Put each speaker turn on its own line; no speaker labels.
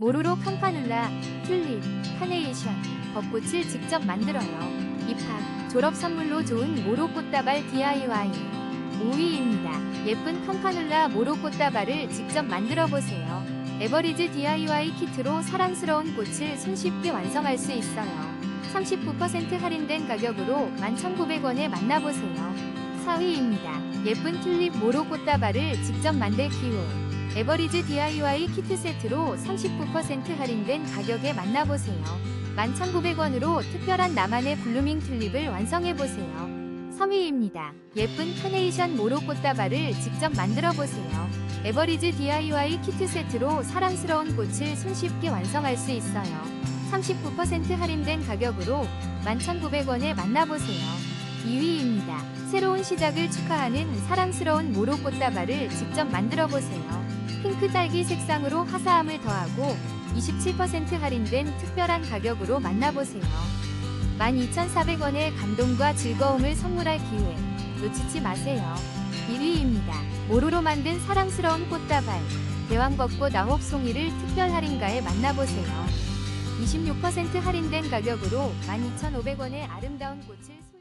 모로로 캄파눌라, 튤립, 카네이션, 벚꽃을 직접 만들어요. 입학, 졸업 선물로 좋은 모로 꽃다발 DIY. 5위입니다. 예쁜 캄파눌라 모로 꽃다발을 직접 만들어 보세요. 에버리즈 DIY 키트로 사랑스러운 꽃을 손쉽게 완성할 수 있어요. 39% 할인된 가격으로 11,900원에 만나보세요. 4위입니다. 예쁜 튤립 모로 꽃다발을 직접 만들 기호. 에버리즈 DIY 키트 세트로 39% 할인된 가격에 만나보세요. 11,900원으로 특별한 나만의 블루밍 튤립을 완성해보세요. 3위입니다. 예쁜 카네이션 모로 꽃다발을 직접 만들어보세요. 에버리즈 DIY 키트 세트로 사랑스러운 꽃을 손쉽게 완성할 수 있어요. 39% 할인된 가격으로 11,900원에 만나보세요. 2위입니다. 새로운 시작을 축하하는 사랑스러운 모로 꽃다발을 직접 만들어보세요. 핑크 딸기 색상으로 화사함을 더하고 27% 할인된 특별한 가격으로 만나보세요. 12,400원의 감동과 즐거움을 선물할 기회 놓치지 마세요. 1위입니다. 모로로 만든 사랑스러운 꽃다발 대왕벚꽃 아홉 송이를 특별 할인가에 만나보세요. 26% 할인된 가격으로 12,500원의 아름다운 꽃을 손